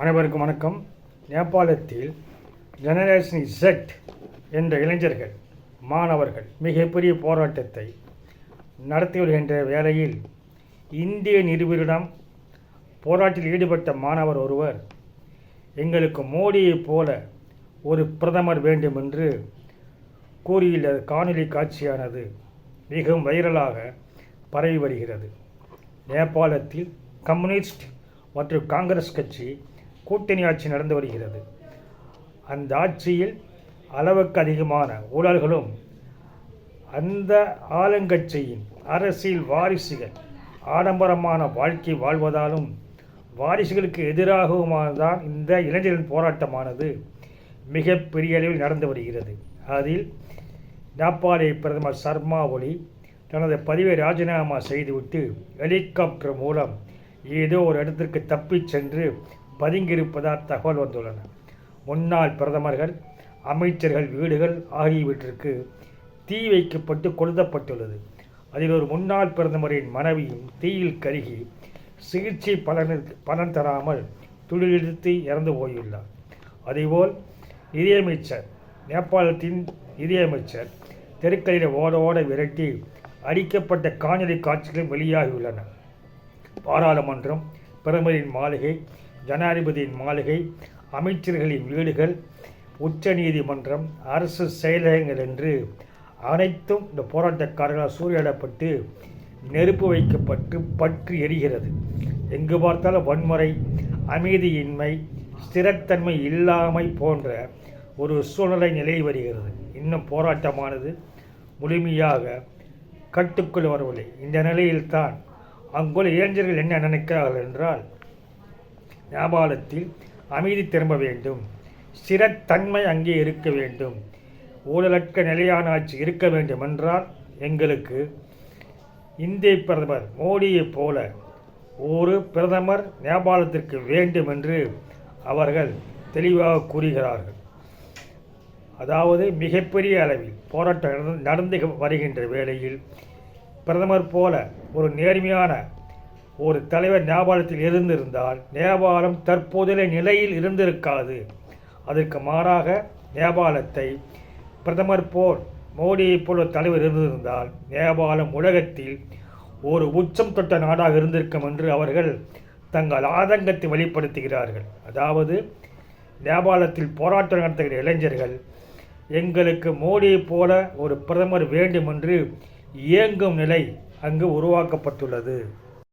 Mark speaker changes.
Speaker 1: அனைவருக்கும் வணக்கம். நேபாளத்தில் ஜெனரேஷன் இசட் என்ற இளைஞர்கள் மாணவர்கள் மிகப்பெரிய போராட்டத்தை நடத்தி வருகின்ற வேளையில் இந்திய நிருபரிடம் போராட்டத்தில் ஈடுபட்ட மாணவர் ஒருவர் எங்களுக்கு மோடியைப் போல ஒரு பிரதமர் வேண்டும் என்று கூறியுள்ள காணொலி காட்சியானது மிகவும் வைரலாக பரவி வருகிறது. நேபாளத்தில் கம்யூனிஸ்ட் மற்றும் காங்கிரஸ் கட்சி கூட்டணி ஆட்சி நடந்து வருகிறது. அந்த ஆட்சியில் அளவுக்கு அதிகமான ஊழல்களும் அந்த ஆளுங்கட்சியின் அரசியல் வாரிசுகள் ஆடம்பரமான வாழ்க்கை வாழ்வதாலும் வாரிசுகளுக்கு எதிராகவுமானதான் இந்த இளைஞரின் போராட்டமானது மிக பெரிய அளவில் நடந்து வருகிறது. அதில் நேபாளிய பிரதமர் சர்மா ஒலி தனது பதவியை ராஜினாமா செய்துவிட்டு ஹெலிகாப்டர் மூலம் ஏதோ ஒரு இடத்திற்கு தப்பிச் சென்று பதுங்கியிருப்பதாக தகவல் வந்துள்ளன. முன்னாள் பிரதமர்கள் அமைச்சர்கள் வீடுகள் ஆகியவற்றிற்கு தீ வைக்கப்பட்டு கொளுத்தப்பட்டுள்ளது. அதில் ஒரு முன்னாள் பிரதமரின் மனைவியும் தீயில் கருகி சிகிச்சை பலன் பலன் தராமல் துளிரெடுத்து இறந்து போயுள்ளார். அதேபோல் நிதியமைச்சர் நேபாளத்தின் நிதியமைச்சர் தெருக்களில் ஓட ஓட விரட்டி அடிக்கப்பட்ட காணொலி காட்சிகளும் வெளியாகியுள்ளன. பாராளுமன்றம் பிரதமரின் மாளிகை ஜனாதிபதியின் மாளிகை அமைச்சர்களின் வீடுகள் உச்ச நீதிமன்றம் அரசு செயலகங்கள் என்று அனைத்தும் இந்த போராட்டக்காரர்களால் சூறையாடப்பட்டு நெருப்பு வைக்கப்பட்டு பற்றி எரிகிறது. எங்கு பார்த்தாலும் வன்முறை அமைதியின்மை ஸ்திரத்தன்மை இல்லாமை போன்ற ஒரு சூழ்நிலை நிலை வருகிறது. இன்னும் போராட்டமானது முழுமையாக கட்டுக்குள் வரவில்லை. இந்த நிலையில்தான் அங்குள்ள இளைஞர்கள் என்ன நினைக்கிறார்கள் என்றால் நேபாளத்தில் அமைதி திரும்ப வேண்டும். ஸ்திரத்தன்மை அங்கே இருக்க வேண்டும். ஊழலற்ற நிலையான ஆட்சி இருக்க வேண்டும் என்றால் எங்களுக்கு இந்திய பிரதமர் மோடியைப் போல ஒரு பிரதமர் நேபாளத்திற்கு வேண்டும் என்று அவர்கள் தெளிவாக கூறுகிறார்கள். அதாவது மிகப்பெரிய அளவில் போராட்டம் நடந்து வருகின்ற வேளையில் பிரதமர் போல ஒரு நேர்மையான ஒரு தலைவர் நேபாளத்தில் இருந்திருந்தால் நேபாளம் தற்போதைய நிலையில் இருந்திருக்காது. அதற்கு மாறாக நேபாளத்தை பிரதமர் போல் மோடியைப் போல் ஒரு தலைவர் இருந்திருந்தால் நேபாளம் உலகத்தில் ஒரு உச்சம் தொட்ட நாடாக இருந்திருக்கும் என்று அவர்கள் தங்கள் ஆதங்கத்தை வெளிப்படுத்துகிறார்கள். அதாவது நேபாளத்தில் போராட்டம் நடத்துகிற இளைஞர்கள் எங்களுக்கு மோடியைப் போல ஒரு பிரதமர் வேண்டும் என்று இயங்கும் நிலை அங்கு உருவாக்கப்பட்டுள்ளது.